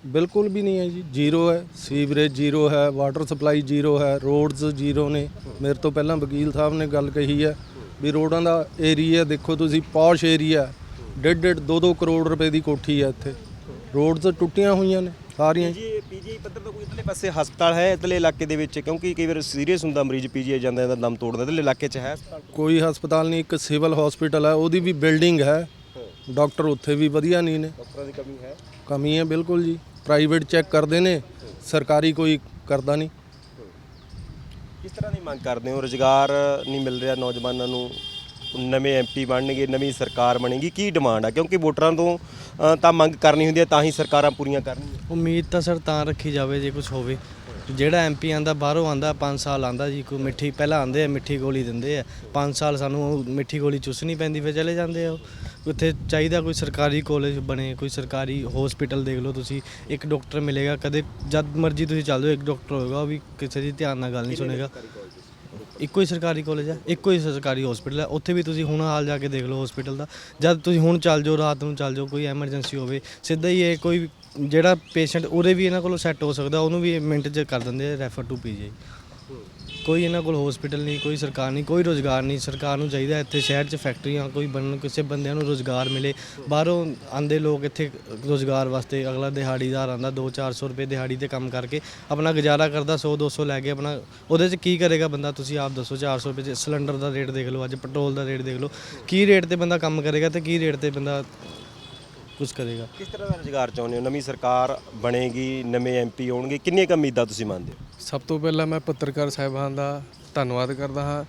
ਬਿਲਕੁਲ ਵੀ ਨਹੀਂ ਹੈ ਜੀ ਜ਼ੀਰੋ ਹੈ ਸੀਵਰੇਜ ਜ਼ੀਰੋ ਹੈ ਵਾਟਰ ਸਪਲਾਈ ਜ਼ੀਰੋ ਹੈ ਰੋਡਸ ਜ਼ੀਰੋ ਨੇ। ਮੇਰੇ ਤੋਂ ਪਹਿਲਾਂ ਵਕੀਲ ਸਾਹਿਬ ਨੇ ਗੱਲ ਕਹੀ ਹੈ ਵੀ ਰੋਡਾਂ ਦਾ ਏਰੀਆ ਦੇਖੋ ਤੁਸੀਂ ਪੌਸ਼ ਏਰੀਆ ਡੇਢ ਡੇਢ 2-2 ਕਰੋੜ ਰੁਪਏ ਦੀ ਕੋਠੀ ਹੈ ਇੱਥੇ। ਰੋਡਸ ਟੁੱਟੀਆਂ ਹੋਈਆਂ ਨੇ ਸਾਰੀਆਂ। ਜੀ ਪੀਜੀਆਈ ਪੱਧਰ ਦਾ ਕੋਈ ਇਧਰਲੇ ਪਾਸੇ ਹਸਪਤਾਲ ਹੈ ਇਧਰਲੇ ਇਲਾਕੇ ਦੇ ਵਿੱਚ? ਕਿਉਂਕਿ ਕਈ ਵਾਰ ਸੀਰੀਅਸ ਹੁੰਦਾ ਮਰੀਜ਼ ਪੀਜੀਆਈ ਜਾਂਦਾ ਇਹਦਾ ਦਮ ਤੋੜਦਾ ਇਧਰਲੇ ਇਲਾਕੇ 'ਚ ਹੈ? ਕੋਈ ਹਸਪਤਾਲ ਨਹੀਂ ਇੱਕ ਸਿਵਲ ਹਸਪੀਟਲ ਹੈ ਉਹਦੀ ਵੀ ਬਿਲਡਿੰਗ ਹੈ। ਡਾਕਟਰ ਉੱਥੇ ਵੀ ਵਧੀਆ ਨਹੀਂ ਨੇ। ਡਾਕਟਰਾਂ ਦੀ ਕਮੀ ਹੈ। ਕਮੀ ਹੈ ਬਿਲਕੁਲ ਜੀ। ਪ੍ਰਾਈਵੇਟ ਚੈੱਕ ਕਰਦੇ ਨੇ ਸਰਕਾਰੀ ਕੋਈ ਕਰਦਾ ਨਹੀਂ। ਕਿਸ ਤਰ੍ਹਾਂ ਦੀ ਮੰਗ ਕਰਦੇ ਹੋ? ਰੋਜ਼ਗਾਰ ਨਹੀਂ ਮਿਲ ਰਿਹਾ ਨੌਜਵਾਨਾਂ ਨੂੰ। ਨਵੇਂ ਐਮਪੀ ਬਣਨਗੇ ਨਵੀਂ ਸਰਕਾਰ ਬਣੇਗੀ। ਕੀ ਡਿਮਾਂਡ ਆ? ਕਿਉਂਕਿ ਵੋਟਰਾਂ ਤੋਂ ਤਾਂ ਮੰਗ ਕਰਨੀ ਹੁੰਦੀ ਹੈ ਤਾਂ ਹੀ ਸਰਕਾਰਾਂ ਪੂਰੀਆਂ ਕਰਨਗੀਆਂ। ਉਮੀਦ ਤਾਂ ਸਰ ਤਾਂ ਰੱਖੀ ਜਾਵੇ ਜੇ ਕੁਝ ਹੋਵੇ। ਜਿਹੜਾ ਐਮਪੀ ਆਂਦਾ ਬਾਹਰੋਂ ਆਂਦਾ 5 ਸਾਲ ਆਂਦਾ ਜੀ ਕੋਈ ਮਿੱਠੀ ਪਹਿਲਾਂ ਆਂਦੇ ਆ ਮਿੱਠੀ ਗੋਲੀ ਦਿੰਦੇ ਆ। 5 ਸਾਲ ਸਾਨੂੰ ਉਹ ਮਿੱਠੀ ਗੋਲੀ ਚੁੱਸਣੀ ਪੈਂਦੀ ਫਿਰ ਚਲੇ ਜਾਂਦੇ ਆ ਉਹ। ਉੱਥੇ ਚਾਹੀਦਾ ਕੋਈ ਸਰਕਾਰੀ ਕਾਲਜ ਬਣੇ ਕੋਈ ਸਰਕਾਰੀ ਹਸਪੀਟਲ ਦੇਖ ਲਓ ਤੁਸੀਂ ਇੱਕ ਡਾਕਟਰ ਮਿਲੇਗਾ ਕਦੇ ਜਦ ਮਰਜ਼ੀ ਤੁਸੀਂ ਚੱਲ ਜਾਓ ਇੱਕ ਡਾਕਟਰ ਹੋਏਗਾ ਉਹ ਵੀ ਕਿਸੇ ਦੀ ਧਿਆਨ ਨਾਲ ਗੱਲ ਨਹੀਂ ਸੁਣੇਗਾ। ਇੱਕੋ ਹੀ ਸਰਕਾਰੀ ਕਾਲਜ ਹੈ ਇੱਕੋ ਹੀ ਸਰਕਾਰੀ ਹਸਪੀਟਲ ਹੈ ਉੱਥੇ ਵੀ ਤੁਸੀਂ ਹੁਣ ਹਾਲ ਜਾ ਕੇ ਦੇਖ ਲਓ ਹਸਪੀਟਲ ਦਾ। ਜਦ ਤੁਸੀਂ ਹੁਣ ਚੱਲ ਜਾਓ ਰਾਤ ਨੂੰ ਚੱਲ ਜਾਓ ਕੋਈ ਐਮਰਜੈਂਸੀ ਹੋਵੇ ਸਿੱਧਾ ਹੀ ਇਹ ਕੋਈ ਜਿਹੜਾ ਪੇਸ਼ੈਂਟ ਉਰੇ ਵੀ ਇਹਨਾਂ ਕੋਲੋਂ ਸੈੱਟ ਹੋ ਸਕਦਾ ਉਹਨੂੰ ਵੀ ਮਿੰਟ 'ਚ ਕਰ ਦਿੰਦੇ ਰੈਫਰ ਟੂ ਪੀਜੀ ਕੋਈ ਇਹਨਾਂ ਕੋਲ ਹਸਪੀਟਲ ਨਹੀਂ, ਕੋਈ ਸਰਕਾਰ ਨਹੀਂ, ਕੋਈ ਰੋਜ਼ਗਾਰ ਨਹੀਂ। ਸਰਕਾਰ ਨੂੰ ਚਾਹੀਦਾ ਇੱਥੇ ਸ਼ਹਿਰ 'ਚ ਫੈਕਟਰੀਆਂ ਕੋਈ ਬਣਨ, ਕਿਸੇ ਬੰਦਿਆਂ ਨੂੰ ਰੋਜ਼ਗਾਰ ਮਿਲੇ। ਬਾਹਰੋਂ ਆਂਦੇ ਲੋਕ ਇੱਥੇ ਰੋਜ਼ਗਾਰ ਵਾਸਤੇ ਅਗਲਾ ਦਿਹਾੜੀਦਾਰ ਆਂਦਾ 2-400 ਰੁਪਏ ਦਿਹਾੜੀ ਤੇ ਕੰਮ ਕਰਕੇ ਆਪਣਾ ਗੁਜ਼ਾਰਾ ਕਰਦਾ 100-200 ਲੈ ਕੇ ਆਪਣਾ, ਉਹਦੇ 'ਚ ਕੀ ਕਰੇਗਾ ਬੰਦਾ? ਤੁਸੀਂ ਆਪ ਦੱਸੋ 400 ਰੁਪਏ 'ਚ ਸਿਲੰਡਰ ਦਾ ਰੇਟ ਦੇਖ ਲਓ, ਅੱਜ ਪੈਟਰੋਲ ਦਾ ਰੇਟ ਦੇਖ ਲਓ। ਕੀ ਰੇਟ ਤੇ ਬੰਦਾ ਕੰਮ ਕਰੇਗਾ ਤੇ ਕੀ ਰੇਟ ਤੇ ਬੰਦਾ ਕੁਝ ਕਰੇਗਾ। ਕਿਸ ਤਰ੍ਹਾਂ ਦਾ ਰੋਜ਼ਗਾਰ ਚਾਹੁੰਦੇ ਹੋ? ਨਵੀਂ ਸਰਕਾਰ ਬਣੇਗੀ ਨਵੇਂ ਐਮਪੀ ਆਉਣਗੇ ਕਿੰਨੀਆਂ ਕੁ ਉਮੀਦਾਂ ਤੁਸੀਂ ਮੰਨਦੇ ਹੋ? ਸਭ ਤੋਂ ਪਹਿਲਾਂ ਮੈਂ ਪੱਤਰਕਾਰ ਸਾਹਿਬਾਨ ਦਾ ਧੰਨਵਾਦ ਕਰਦਾ ਹਾਂ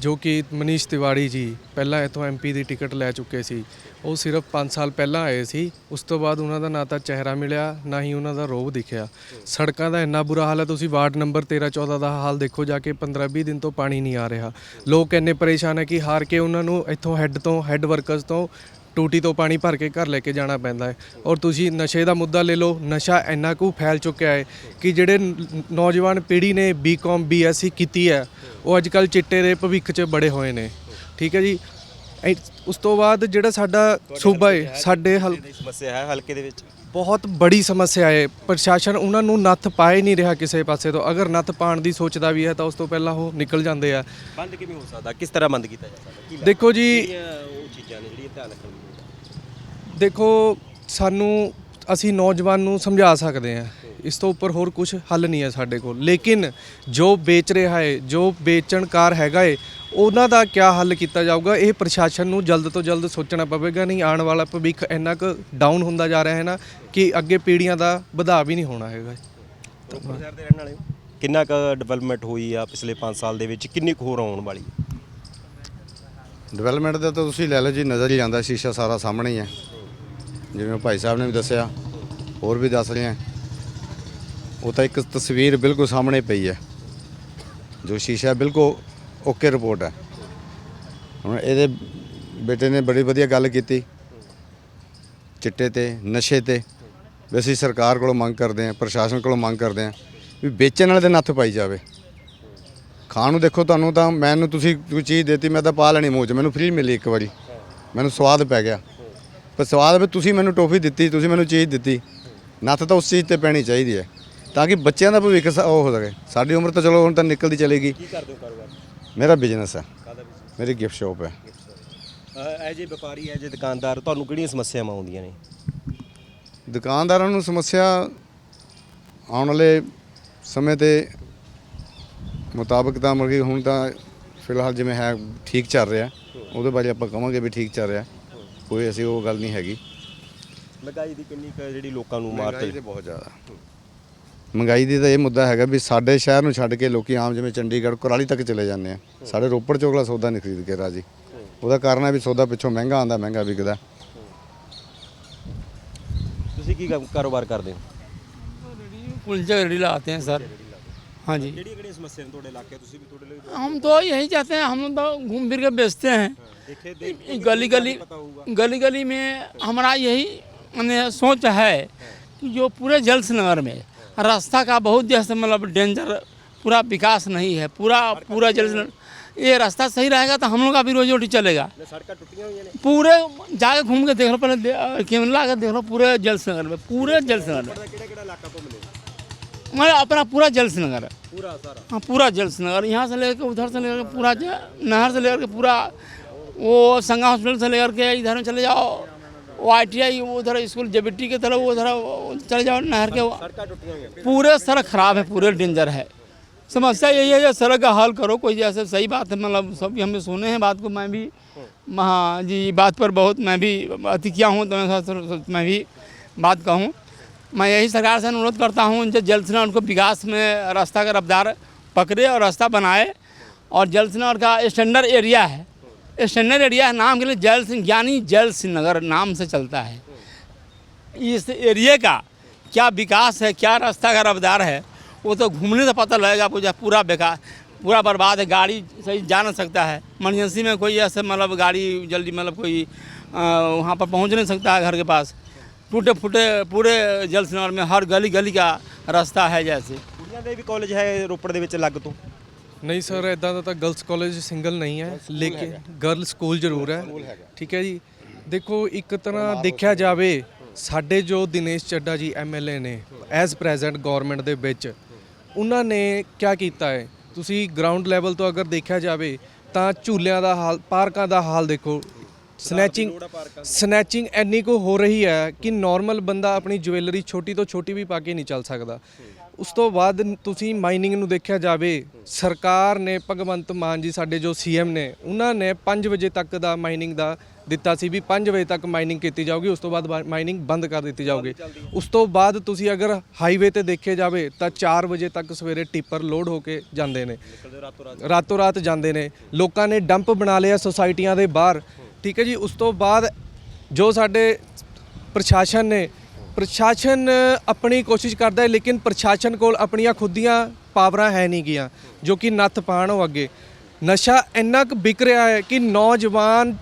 ਜੋ ਕਿ ਮਨੀਸ਼ ਤਿਵਾੜੀ ਜੀ ਪਹਿਲਾਂ ਇੱਥੋਂ ਐਮਪੀ ਦੀ ਟਿਕਟ ਲੈ ਚੁੱਕੇ ਸੀ। ਉਹ ਸਿਰਫ 5 ਸਾਲ ਪਹਿਲਾਂ ਆਏ ਸੀ। ਉਸ ਤੋਂ ਬਾਅਦ ਉਹਨਾਂ ਦਾ ਨਾ ਤਾਂ ਚਿਹਰਾ ਮਿਲਿਆ ਨਾ ਹੀ ਉਹਨਾਂ ਦਾ ਰੋਬ ਦਿਖਿਆ। ਸੜਕਾਂ ਦਾ ਇੰਨਾ ਬੁਰਾ ਹਾਲ ਹੈ ਤੁਸੀਂ ਵਾਰਡ ਨੰਬਰ 13 14 ਦਾ ਹਾਲ ਦੇਖੋ ਜਾ ਕੇ 15 20 ਦਿਨ ਤੋਂ ਪਾਣੀ ਨਹੀਂ ਆ ਰਿਹਾ। ਲੋਕ ਇੰਨੇ ਪਰੇਸ਼ਾਨ ਹੈ ਕਿ ਹਾਰ ਕੇ ਉਹਨਾਂ ਨੂੰ ਇੱਥੋਂ ਹੈੱਡ ਤੋਂ ਹੈੱਡ ਵਰਕਰਸ ਤੋਂ ਟੂਟੀ ਤੋਂ ਪਾਣੀ ਭਰ ਕੇ ਘਰ ਲੈ ਕੇ ਜਾਣਾ ਪੈਂਦਾ ਹੈ। ਔਰ ਤੁਸੀਂ ਨਸ਼ੇ ਦਾ ਮੁੱਦਾ ਲੈ ਲਓ ਨਸ਼ਾ ਇੰਨਾ ਕੁ ਫੈਲ ਚੁੱਕਿਆ ਹੈ ਕਿ ਜਿਹੜੇ ਨੌਜਵਾਨ ਪੀੜ੍ਹੀ ਨੇ ਬੀਕਾਮ ਬੀਐਸਸੀ ਕੀਤੀ ਹੈ ਉਹ ਅੱਜ ਕੱਲ ਚਿੱਟੇ ਦੇ ਭਵਿੱਖ 'ਚ ਬੜੇ ਹੋਏ ਨੇ। ਠੀਕ ਹੈ ਜੀ? ਉਸ ਤੋਂ ਬਾਅਦ ਜਿਹੜਾ ਸਾਡਾ ਸੂਬਾ ਹੈ ਸਾਡੇ ਹਲ ਦੀ ਸਮੱਸਿਆ ਹੈ ਹਲਕੇ ਦੇ ਵਿੱਚ? ਬਹੁਤ ਬੜੀ ਸਮੱਸਿਆ ਹੈ। ਪ੍ਰਸ਼ਾਸਨ ਉਹਨਾਂ ਨੂੰ ਨੱਥ ਪਾ ਹੀ ਨਹੀਂ ਰਿਹਾ ਕਿਸੇ ਪਾਸੇ ਤੋਂ। ਅਗਰ ਨੱਥ ਪਾਣ ਦੀ ਸੋਚਦਾ ਵੀ ਹੈ ਤਾਂ ਉਸ ਤੋਂ ਪਹਿਲਾਂ ਉਹ ਨਿਕਲ ਜਾਂਦੇ ਆ। ਬੰਦ ਕਿਵੇਂ ਹੋ ਸਕਦਾ? ਕਿਸ ਤਰ੍ਹਾਂ ਬੰਦ ਕੀਤਾ ਜਾ ਸਕਦਾ? ਦੇਖੋ ਜੀ ਉਹ ਚੀਜ਼ਾਂ ਨੇ ਜਿਹੜੀਆਂ ਧਿਆਨ ਰੱਖਣ ਦੇਖੋ ਸਾਨੂੰ ਅਸੀਂ ਨੌਜਵਾਨ ਨੂੰ ਸਮਝਾ ਸਕਦੇ ਹਾਂ। ਇਸ ਤੋਂ ਉੱਪਰ ਹੋਰ ਕੁਝ ਹੱਲ ਨਹੀਂ ਹੈ ਸਾਡੇ ਕੋਲ। ਲੇਕਿਨ ਜੋ ਵੇਚ ਰਿਹਾ ਹੈ ਜੋ ਵੇਚਣਕਾਰ ਹੈਗਾ ਏ ਉਹਨਾਂ ਦਾ ਕੀ ਹੱਲ ਕੀਤਾ ਜਾਊਗਾ? ਇਹ ਪ੍ਰਸ਼ਾਸਨ ਨੂੰ ਜਲਦ ਤੋਂ ਜਲਦ ਸੋਚਣਾ ਪਵੇਗਾ। ਨਹੀਂ ਆਉਣ ਵਾਲਾ ਭਵਿੱਖ ਇੰਨਾ ਕੁ ਡਾਊਨ ਹੁੰਦਾ ਜਾ ਰਿਹਾ ਹੈ ਨਾ ਕਿ ਅੱਗੇ ਪੀੜ੍ਹੀਆਂ ਦਾ ਵਧਾ ਵੀ ਨਹੀਂ ਹੋਣਾ ਹੈਗਾ। ਰੋਪੜ ਸ਼ਹਿਰ ਦੇ ਰਹਿਣ ਵਾਲੇ ਹੋ ਕਿੰਨਾ ਕੁ ਡਿਵੈਲਪਮੈਂਟ ਹੋਈ ਆ ਪਿਛਲੇ 5 ਸਾਲ ਦੇ ਵਿੱਚ? ਕਿੰਨੀ ਕੁ ਹੋਰ ਆਉਣ ਵਾਲੀ ਹੈ? ਡਿਵੈਲਪਮੈਂਟ ਦਾ ਤਾਂ ਤੁਸੀਂ ਲੈ ਲਓ ਜੀ ਨਜ਼ਰ ਹੀ ਆਉਂਦਾ ਸ਼ੀਸ਼ਾ ਸਾਰਾ ਸਾਹਮਣੇ ਹੀ ਹੈ। ਜਿਵੇਂ ਭਾਈ ਸਾਹਿਬ ਨੇ ਵੀ ਦੱਸਿਆ, ਹੋਰ ਵੀ ਦੱਸ ਰਹੇ ਆ। ਉਹ ਤਾਂ ਇੱਕ ਤਸਵੀਰ ਬਿਲਕੁਲ ਸਾਹਮਣੇ ਪਈ ਹੈ, ਜੋ ਸ਼ੀਸ਼ਾ ਬਿਲਕੁਲ ਓਕੇ ਰਿਪੋਰਟ ਹੈ। ਹੁਣ ਇਹਦੇ ਬੇਟੇ ਨੇ ਬੜੀ ਵਧੀਆ ਗੱਲ ਕੀਤੀ, ਚਿੱਟੇ ਤੇ, ਨਸ਼ੇ ਤੇ। ਵੀ ਅਸੀਂ ਸਰਕਾਰ ਕੋਲੋਂ ਮੰਗ ਕਰਦੇ ਹਾਂ, ਪ੍ਰਸ਼ਾਸਨ ਕੋਲੋਂ ਮੰਗ ਕਰਦੇ ਹਾਂ ਵੀ ਵੇਚਣ ਵਾਲੇ ਦੇ ਨੱਥ ਪਾਈ ਜਾਵੇ। ਖਾਣ ਨੂੰ ਦੇਖੋ ਤੁਹਾਨੂੰ ਤਾਂ, ਮੈਨੂੰ ਤੁਸੀਂ ਕੋਈ ਚੀਜ਼ ਦਿੱਤੀ, ਮੈਂ ਤਾਂ ਪਾ ਲੈਣੀ ਮੂੰਹ 'ਚ ਮੈਨੂੰ ਫ੍ਰੀ ਮਿਲੀ ਇੱਕ ਵਾਰੀ। ਮੈਨੂੰ ਸਵਾਦ ਪੈ ਗਿਆ। ਪਰ ਸਵਾਦ ਵੀ ਤੁਸੀਂ ਮੈਨੂੰ ਟੋਫੀ ਦਿੱਤੀ ਤੁਸੀਂ ਮੈਨੂੰ ਚੀਜ਼ ਦਿੱਤੀ। ਨੱਥ ਤਾਂ ਉਸ ਚੀਜ਼ ਤੇ ਪੈਣੀ ਚਾਹੀਦੀ ਹੈ ਤਾਂ ਕਿ ਬੱਚਿਆਂ ਦਾ ਭਵਿੱਖ ਸ- ਉਹ ਹੋ ਸਕੇ। ਸਾਡੀ ਉਮਰ ਤਾਂ ਚਲੋ ਹੁਣ ਤਾਂ ਨਿਕਲਦੀ ਚਲੇਗੀ। ਕੀ ਕਰਦੇ ਹੋ ਕਾਰੋਬਾਰ? ਮੇਰਾ ਬਿਜ਼ਨਸ ਹੈ। ਕਾਹਦਾ? ਮੇਰੀ ਗਿਫਟ ਸ਼ਾਪ ਹੈ। ਅ, ਐਜ ਏ ਵਪਾਰੀ ਐਜ ਏ ਦੁਕਾਨਦਾਰ ਤੁਹਾਨੂੰ ਕਿਹੜੀਆਂ ਸਮੱਸਿਆਵਾਂ ਆਉਂਦੀਆਂ ਨੇ? ਦੁਕਾਨਦਾਰਾਂ ਨੂੰ ਸਮੱਸਿਆ ਆਉਣ ਵਾਲੇ ਸਮੇਂ ਤੇ ਮੁਤਾਬਕ ਤਾਂ ਮਰਗੀ ਹੁਣ ਤਾਂ ਫਿਲਹਾਲ ਜਿਵੇਂ ਹੈ ਠੀਕ ਚੱਲ ਰਿਹਾ। ਉਹਦੇ ਬਾਰੇ ਆਪਾਂ ਕਹਾਂਗੇ ਵੀ ਠੀਕ ਚੱਲ ਰਿਹਾ। ਕੋਈ ਅਸੀਂ ਉਹ ਗੱਲ ਨਹੀਂ ਹੈਗੀ। ਮਹਿੰਗਾਈ ਦੀ ਕਿੰਨੀ ਜਿਹੜੀ ਲੋਕਾਂ ਨੂੰ ਮਾਰ ਤੇ ਬਹੁਤ ਜ਼ਿਆਦਾ। ਮਹਿੰਗਾਈ ਦੀ ਤਾਂ ਇਹ ਮੁੱਦਾ ਹੈਗਾ ਵੀ ਸਾਡੇ ਸ਼ਹਿਰ ਨੂੰ ਛੱਡ ਕੇ ਲੋਕੀ ਆਮ ਜਿਵੇਂ ਚੰਡੀਗੜ੍ਹ ਕੁਰਾਲੀ ਤੱਕ ਚਲੇ ਜਾਂਦੇ ਆ। ਸਾਡੇ ਰੋਪੜ ਚੋਗਲਾ ਸੌਦਾ ਨਹੀਂ ਖਰੀਦ ਕੇ ਰਾਜੀ ਉਹਦਾ ਕਾਰਨ ਹੈ ਵੀ ਸੌਦਾ ਪਿੱਛੋਂ ਮਹਿੰਗਾ ਆਂਦਾ ਮਹਿੰਗਾ ਵਿਕਦਾ। ਤੁਸੀਂ ਕੀ ਕਾਰੋਬਾਰ ਕਰਦੇ ਹੋ? ਕੁਲਚੇ ਰੇੜੀ ਲਾਤੇ ਹੈ ਸਰ। हाँ जी ਕਿਹੜੀਆਂ ਕਿਹੜੀਆਂ ਸਮੱਸਿਆ ਨੇ ਤੁਹਾਡੇ ਇਲਾਕੇ ਤੁਸੀਂ ਵੀ ਤੁਹਾਡੇ ਲਈ हम तो यही चाहते हैं हम लोग तो घूम फिर के बेचते हैं ਦੇਖੇ गली गली गली गली में हमारा यही माने सोच है कि जो पूरे जल्स नगर में रास्ता का बहुत जैसे मतलब डेंजर पूरा विकास नहीं है पूरा पूरा जल्स ये रास्ता सही रहेगा तो हम लोग का भी रोजी रोटी चलेगा ਸੜਕਾਂ ਟੁੱਟੀਆਂ ਹੋਈਆਂ ਨੇ पूरे जाके घूम के देख लो पहले दे- कैमरा लगा के देख लो पूरे जल्स नगर में पूरे जल्स नगर में ਕਿਹੜਾ ਕਿਹੜਾ ਇਲਾਕਾ ਤੋਂ ਮਿਲੇ मैं अपना पूरा जल से नगर। है पूरा हाँ पूरा जल से नगर। यहाँ से लेकर उधर से लेकर पूरा नहर से लेकर के पूरा वो संगा हॉस्पिटल से लेकर के इधर में चले जाओ। वो आई टी आई उधर स्कूल जेबिट्टी के तरफ़ उधर चले जाओ नहर के पूरे सड़क खराब है पूरे डेंजर है। समस्या यही है जो सड़क का हल करो कोई जैसे सही बात है मतलब सब हमें सुने हैं बात को मैं भी हाँ जी बात पर बहुत मैं भी अति किया हूँ तो मैं भी बात कहूँ। मैं यही सरकार से अनुरोध करता हूँ, जो जल्द से जल्द उनको विकास में रास्ता का रफ्तार पकड़े और रास्ता बनाए और जल सिंह नगर का स्टैंडर्ड एरिया है। स्टैंडर्ड एरिया है, नाम के लिए जल सिंह ज्ञानी जल सिंह नगर नाम से चलता है। इस एरिए का क्या विकास है, क्या रास्ता का रफ्तार है, वो तो घूमने से पता लगेगा आपको जो पूरा बेकार, पूरा बर्बाद है, गाड़ी सही जा नहीं सकता है। इमरजेंसी में कोई ऐसे मतलब गाड़ी जल्दी मतलब कोई वहाँ पर पहुँच नहीं सकता है घर के पास। टूटे फूटे पूरे जल नगर में हर गली गली का रास्ता है जैसे ਕੁੜੀਆਂ ਦੇ ਵੀ ਕਾਲਜ ਹੈ ਰੋਪੜ ਦੇ ਵਿੱਚ ਅਲੱਗ ਤੋਂ ਨਹੀਂ ਸਰ ਇਦਾਂ ਦਾ ਤਾਂ ਗਰਲਸ ਕਾਲਜ ਸਿੰਗਲ ਨਹੀਂ ਹੈ ਲੇਕਿਨ ਗਰਲ ਸਕੂਲ ਜ਼ਰੂਰ ਹੈ ਠੀਕ ਹੈ ਜੀ ਦੇਖੋ ਇੱਕ ਤਰ੍ਹਾਂ ਦੇਖਿਆ ਜਾਵੇ ਸਾਡੇ ਜੋ ਦਿਨੇਸ਼ ਚੱਡਾ ਜੀ ਐਮਐਲਏ ਨੇ ਐਜ਼ ਪ੍ਰੈਜ਼ੈਂਟ ਗਵਰਨਮੈਂਟ ਦੇ ਵਿੱਚ ਉਹਨਾਂ ਨੇ ਕੀ ਕੀਤਾ ਹੈ ਤੁਸੀਂ ਗਰਾਊਂਡ ਲੈਵਲ ਤੋਂ ਅਗਰ ਦੇਖਿਆ ਜਾਵੇ ਤਾਂ ਝੂਲਿਆਂ ਦਾ ਹਾਲ ਪਾਰਕਾਂ ਦਾ ਹਾਲ ਦੇਖੋ ਸਨੈਚਿੰਗ ਸਨੈਚਿੰਗ ਇੰਨੀ ਕੁ ਹੋ ਰਹੀ ਹੈ ਕਿ ਨਾਰਮਲ ਬੰਦਾ ਆਪਣੀ ਜੁਐਲਰੀ ਛੋਟੀ ਤੋਂ ਛੋਟੀ ਵੀ ਪਾ ਕੇ ਨਹੀਂ ਚੱਲ ਸਕਦਾ। ਉਸ ਤੋਂ ਬਾਅਦ ਤੁਸੀਂ ਮਾਈਨਿੰਗ ਨੂੰ ਦੇਖਿਆ ਜਾਵੇ ਸਰਕਾਰ ਨੇ ਭਗਵੰਤ ਮਾਨ ਜੀ ਸਾਡੇ ਜੋ ਸੀਐਮ ਨੇ ਉਹਨਾਂ ਨੇ 5 ਵਜੇ ਤੱਕ ਦਾ ਮਾਈਨਿੰਗ ਦਾ ਦਿੱਤਾ ਸੀ ਵੀ 5 ਵਜੇ ਤੱਕ ਮਾਈਨਿੰਗ ਕੀਤੀ ਜਾਊਗੀ ਉਸ ਤੋਂ ਬਾਅਦ ਮਾਈਨਿੰਗ ਬੰਦ ਕਰ ਦਿੱਤੀ ਜਾਊਗੀ। ਉਸ ਤੋਂ ਬਾਅਦ ਤੁਸੀਂ ਅਗਰ ਹਾਈਵੇ ਤੇ ਦੇਖੇ ਜਾਵੇ ਤਾਂ 4 ਵਜੇ ਤੱਕ ਸਵੇਰੇ ਟਿੱਪਰ ਲੋਡ ਹੋ ਕੇ ਜਾਂਦੇ ਨੇ। ਰਾਤੋਂ ਰਾਤ। ਜਾਂਦੇ ਨੇ। ਲੋਕਾਂ ਨੇ ਡੰਪ ਬਣਾ ਲਿਆ ਸੁਸਾਇਟੀਆਂ ਦੇ ਬਾਹਰ। ਠੀਕ ਹੈ ਜੀ, ਉਸ ਤੋਂ ਬਾਅਦ ਜੋ ਸਾਡੇ ਪ੍ਰਸ਼ਾਸਨ ਨੇ, ਪ੍ਰਸ਼ਾਸਨ ਆਪਣੀ ਕੋਸ਼ਿਸ਼ ਕਰਦਾ ਹੈ, ਲੇਕਿਨ ਪ੍ਰਸ਼ਾਸਨ ਕੋਲ ਆਪਣੀਆਂ ਖੁਦ ਦੀਆਂ ਪਾਵਰਾਂ ਹੈ ਨਹੀਂ ਗੀਆਂ ਜੋ ਕਿ ਨੱਥ ਪਾਣ ਉਹ ਅੱਗੇ। ਨਸ਼ਾ ਇੰਨਾ ਕੁ ਵਿਕ ਰਿਹਾ ਹੈ ਕਿ ਨੌਜਵਾਨ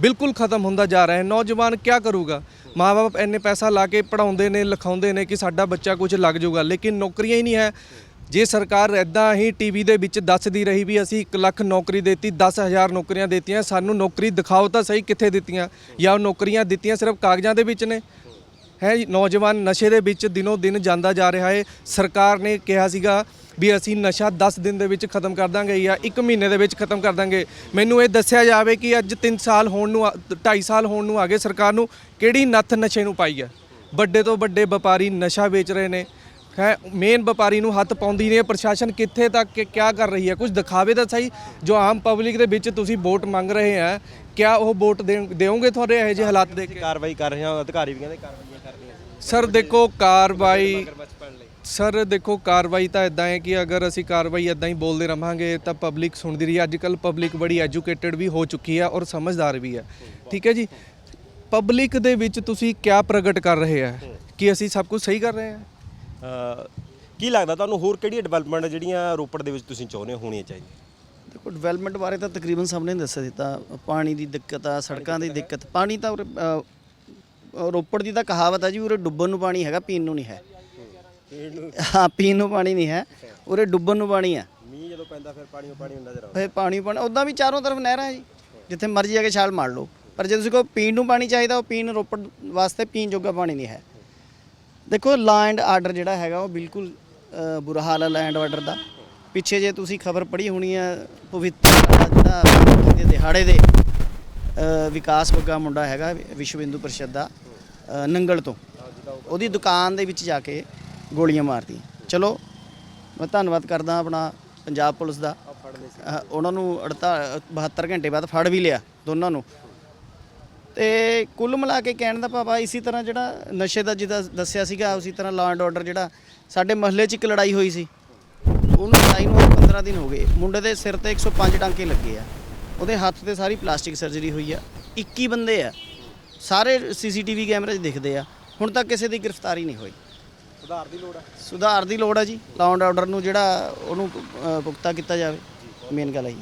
ਬਿਲਕੁਲ ਖਤਮ ਹੁੰਦਾ ਜਾ ਰਿਹਾ ਹੈ। ਨੌਜਵਾਨ ਕੀ ਕਰੂਗਾ? ਮਾਪੇ ਇੰਨੇ ਪੈਸਾ ਲਾ ਕੇ ਪੜਾਉਂਦੇ ਨੇ, ਲਿਖਾਉਂਦੇ ਨੇ ਕਿ ਸਾਡਾ ਬੱਚਾ ਕੁਝ ਲੱਗ ਜਾਊਗਾ, ਲੇਕਿਨ ਨੌਕਰੀਆਂ ਹੀ ਨਹੀਂ ਹੈ। ਜੇ ਸਰਕਾਰ ਇਦਾਂ ਹੀ ਟੀਵੀ ਦੇ ਵਿੱਚ ਦੱਸਦੀ ਰਹੀ ਵੀ ਅਸੀਂ 1 ਲੱਖ ਨੌਕਰੀ ਦਿੱਤੀ 10000 ਨੌਕਰੀਆਂ ਦਿੱਤੀਆਂ, ਸਾਨੂੰ ਨੌਕਰੀ ਦਿਖਾਓ ਤਾਂ ਸਹੀ ਕਿੱਥੇ ਦਿੱਤੀਆਂ ਜਾਂ ਨੌਕਰੀਆਂ ਦਿੱਤੀਆਂ ਸਿਰਫ ਕਾਗਜ਼ਾਂ ਦੇ ਵਿੱਚ ਨੇ? ਹੈ ਨੌਜਵਾਨ ਨਸ਼ੇ ਦੇ ਵਿੱਚ ਦਿਨੋ ਦਿਨ ਜਾਂਦਾ ਜਾ ਰਿਹਾ ਹੈ ਸਰਕਾਰ ਨੇ ਕਿਹਾ ਸੀਗਾ ਵੀ ਅਸੀਂ ਨਸ਼ਾ 10 ਦਿਨ ਦੇ ਵਿੱਚ ਖਤਮ ਕਰ ਦਾਂਗੇ ਜਾਂ 1 ਮਹੀਨੇ ਦੇ ਵਿੱਚ ਖਤਮ ਕਰ ਦਾਂਗੇ। ਮੈਨੂੰ ਇਹ ਦੱਸਿਆ ਜਾਵੇ ਕਿ ਅੱਜ 3 ਸਾਲ ਹੋਣ ਨੂੰ 2.5 ਸਾਲ ਹੋਣ ਨੂੰ ਆ ਗਏ। ਸਰਕਾਰ ਨੂੰ ਕਿਹੜੀ ਨੱਥ ਨਸ਼ੇ ਨੂੰ ਪਾਈ ਹੈ ਵੱਡੇ ਤੋਂ ਵੱਡੇ ਵਪਾਰੀ ਨਸ਼ਾ ਵੇਚ ਰਹੇ ਨੇ। ਹੈ ਮੇਨ ਵਪਾਰੀ ਨੂੰ ਹੱਥ ਪਾਉਂਦੀ ਨੇ। ਪ੍ਰਸ਼ਾਸਨ ਕਿੱਥੇ ਤੱਕ ਕਿ ਕਿਆ ਕਰ ਰਹੀ ਹੈ? ਕੁਝ ਦਿਖਾਵੇ ਤਾਂ ਸਹੀ ਜੋ ਆਮ ਪਬਲਿਕ ਦੇ ਵਿੱਚ ਤੁਸੀਂ ਵੋਟ ਮੰਗ ਰਹੇ ਆ ਕਿਆ ਉਹ ਵੋਟ ਦੇਵੋਗੇ ਤੁਹਾਡੇ ਇਹੋ ਜਿਹੇ ਹਾਲਾਤ ਕੇ? ਕਾਰਵਾਈ ਕਰ ਰਹੇ ਹਾਂ ਅਧਿਕਾਰੀ ਵੀ ਕਹਿੰਦੇ ਕਾਰਵਾਈਆਂ ਕਰ ਸਰ ਦੇਖੋ ਕਾਰਵਾਈ ਸਰ ਦੇਖੋ ਕਾਰਵਾਈ ਤਾਂ ਇਦਾਂ ਹੈ ਕਿ ਅਗਰ ਅਸੀਂ ਕਾਰਵਾਈ ਇਦਾਂ ਹੀ ਬੋਲਦੇ ਰਵਾਂਗੇ ਤਾਂ ਪਬਲਿਕ ਸੁਣਦੀ ਰਹੀ ਅੱਜ ਕੱਲ ਪਬਲਿਕ ਬੜੀ ਐਜੂਕੇਟਿਡ ਵੀ ਹੋ ਚੁੱਕੀ ਹੈ ਔਰ ਸਮਝਦਾਰ ਵੀ ਹੈ। ਠੀਕ ਹੈ ਜੀ? ਪਬਲਿਕ ਦੇ ਵਿੱਚ ਤੁਸੀਂ ਕਿਆ ਪ੍ਰਗਟ ਕਰ ਰਹੇ ਆ ਕਿ ਅਸੀਂ ਸਭ ਕੁਝ ਸਹੀ ਕਰ ਰਹੇ ਹਾਂ? ਕੀ ਲੱਗਦਾ ਤੁਹਾਨੂੰ ਹੋਰ ਕਿਹੜੀਆਂ ਡਿਵੈਲਪਮੈਂਟ ਜਿਹੜੀਆਂ ਰੋਪੜ ਦੇ ਵਿੱਚ ਤੁਸੀਂ ਚਾਹੁੰਦੇ ਹੋ ਹੋਣੀਆਂ ਚਾਹੀਦੀਆਂ? ਦੇਖੋ ਡਿਵੈਲਪਮੈਂਟ ਬਾਰੇ ਤਾਂ ਤਕਰੀਬਨ ਸਭ ਨੇ ਦੱਸ ਦਿੱਤਾ ਪਾਣੀ ਦੀ ਦਿੱਕਤ ਆ ਸੜਕਾਂ ਦੀ ਦਿੱਕਤ ਪਾਣੀ ਤਾਂ ਉਰੇ, ਅ, ਰੋਪੜ ਦੀ ਤਾਂ ਕਹਾਵਤ ਆ ਜੀ ਉਰੇ ਡੁੱਬਣ ਨੂੰ ਪਾਣੀ ਹੈਗਾ ਪੀਣ ਨੂੰ ਨਹੀਂ ਹੈ। ਹਾਂ ਪੀਣ ਨੂੰ ਪਾਣੀ ਨਹੀਂ ਹੈ ਉਰੇ ਡੁੱਬਣ ਨੂੰ ਪਾਣੀ ਆ ਮੀਂਹ ਜਦੋਂ ਪੈਂਦਾ ਫਿਰ ਪਾਣੀ ਪਾਣੀ ਨਜ਼ਰ ਆਉਂਦਾ ਫਿਰ ਪਾਣੀ ਪਾਣੀ ਉਦਾਂ ਵੀ ਚਾਰੋਂ ਤਰਫ ਨਹਿਰਾਂ ਹੈ ਜੀ ਜਿੱਥੇ ਮਰਜ਼ੀ ਜਾ ਕੇ ਛਾਲ ਮਾਰ ਲਓ। ਪਰ ਜੇ ਤੁਸੀਂ ਕਹੋ ਪੀਣ ਨੂੰ ਪਾਣੀ ਚਾਹੀਦਾ ਉਹ ਪੀਣ ਰੋਪੜ ਵਾਸਤੇ ਪੀਣ ਜੋਗਾ ਪਾਣੀ ਨਹੀਂ ਹੈ। ਦੇਖੋ ਲੈਂਡ ਆਰਡਰ ਜਿਹੜਾ ਹੈਗਾ ਉਹ ਬਿਲਕੁਲ ਬੁਰਾ ਹਾਲ ਹੈ ਲੈਂਡ ਆਰਡਰ ਦਾ। ਪਿੱਛੇ ਜੇ ਤੁਸੀਂ ਖਬਰ ਪੜ੍ਹੀ ਹੋਣੀ ਹੈ ਪਵਿੱਤਰ ਦਾ, ਦੇ ਦਿਹਾੜੇ ਦੇ ਵਿਕਾਸ ਬੱਗਾ ਮੁੰਡਾ ਹੈਗਾ, ਵਿਸ਼ਵ ਹਿੰਦੂ ਪਰਿਸ਼ਦ ਦਾ ਨੰਗਲ ਤੋਂ। ਉਹਦੀ ਦੁਕਾਨ ਦੇ ਵਿੱਚ ਜਾ ਕੇ ਗੋਲੀਆਂ ਮਾਰਤੀ ਚਲੋ, ਮੈਂ ਧੰਨਵਾਦ ਕਰਦਾ ਆਪਣਾ ਪੰਜਾਬ ਪੁਲਿਸ ਦਾ। ਉਹਨਾਂ ਨੂੰ 48 72 ਘੰਟੇ ਬਾਅਦ ਫੜ ਵੀ ਲਿਆ, ਦੋਨਾਂ ਨੂੰ। ਤੇ ਕੁੱਲ ਮਿਲਾ ਕੇ ਕਹਿਣ ਦਾ ਭਾਵ ਆ ਇਸੇ ਤਰ੍ਹਾਂ ਜਿਹੜਾ ਨਸ਼ੇ ਦਾ ਜਿੱਦਾਂ ਦੱਸਿਆ ਸੀਗਾ ਉਸੇ ਤਰ੍ਹਾਂ ਲਾਅ ਐਂਡ ਆਰਡਰ ਜਿਹੜਾ ਸਾਡੇ ਮਹੱਲੇ 'ਚ ਇੱਕ ਲੜਾਈ ਹੋਈ ਸੀ। ਉਹਨੂੰ ਲੜਾਈ ਨੂੰ 15 ਦਿਨ ਹੋ ਗਏ। ਮੁੰਡੇ ਦੇ ਸਿਰ ਤੇ 105 ਟਾਂਕੇ ਲੱਗੇ ਆ। ਉਹਦੇ ਹੱਥ ਤੇ ਸਾਰੀ ਪਲਾਸਟਿਕ ਸਰਜਰੀ ਹੋਈ ਆ। 21 ਬੰਦੇ ਆ। ਸਾਰੇ ਸੀਸੀਟੀਵੀ ਕੈਮਰੇ 'ਚ ਦਿਖਦੇ ਆ। ਹੁਣ ਤੱਕ ਕਿਸੇ ਦੀ ਗ੍ਰਿਫਤਾਰੀ ਨਹੀਂ ਹੋਈ। ਸੁਧਾਰ ਦੀ ਲੋੜ ਹੈ ਸੁਧਾਰ ਦੀ ਲੋੜ ਆ ਜੀ। ਲਾਅ ਐਂਡ ਆਰਡਰ ਨੂੰ ਜਿਹੜਾ ਉਹਨੂੰ ਪੁਖਤਾ ਕੀਤਾ ਜਾਵੇ। ਮੇਨ ਗੱਲ ਹੈ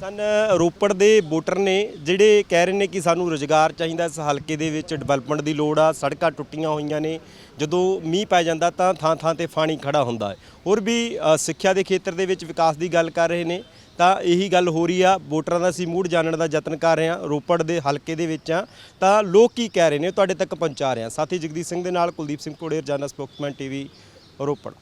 ਸਨ, ਰੋਪੜ ਦੇ ਵੋਟਰ ਨੇ ਜਿਹੜੇ ਕਹਿ ਰਹੇ ਨੇ ਕਿ ਸਾਨੂੰ ਰੁਜ਼ਗਾਰ ਚਾਹੀਦਾ ਇਸ ਹਲਕੇ ਦੇ ਵਿੱਚ, ਡਿਵੈਲਪਮੈਂਟ ਦੀ ਲੋੜ ਆ, ਸੜਕਾਂ ਟੁੱਟੀਆਂ ਹੋਈਆਂ ਨੇ, ਜਦੋਂ ਮੀਂਹ ਪੈ ਜਾਂਦਾ ਤਾਂ ਥਾਂ ਥਾਂ ਤੇ ਪਾਣੀ ਖੜਾ ਹੁੰਦਾ ਹੈ। ਹੋਰ ਵੀ ਸਿੱਖਿਆ ਦੇ ਖੇਤਰ ਦੇ ਵਿੱਚ ਵਿਕਾਸ ਦੀ ਗੱਲ ਕਰ ਰਹੇ ਨੇ, ਤਾਂ ਇਹੀ ਗੱਲ ਹੋ ਰਹੀ ਆ, ਵੋਟਰਾਂ ਦਾ ਅਸੀਂ ਮੂਡ ਜਾਣਨ ਦਾ ਯਤਨ ਕਰ ਰਹੇ ਹਾਂ, ਰੋਪੜ ਦੇ ਹਲਕੇ ਦੇ ਵਿੱਚ ਆ ਤਾਂ ਲੋਕ ਕੀ ਕਹਿ ਰਹੇ ਨੇ ਤੁਹਾਡੇ ਤੱਕ ਪਹੁੰਚਾ ਰਹੇ ਹਾਂ। ਸਾਥੀ ਜਗਦੀਪ ਸਿੰਘ ਦੇ ਨਾਲ ਕੁਲਦੀਪ ਸਿੰਘ ਕੋੜੇਰ ਰਜਾਨਾ ਸਪੋਕਸਮੈਨ ਟੀਵੀ, ਰੋਪੜ।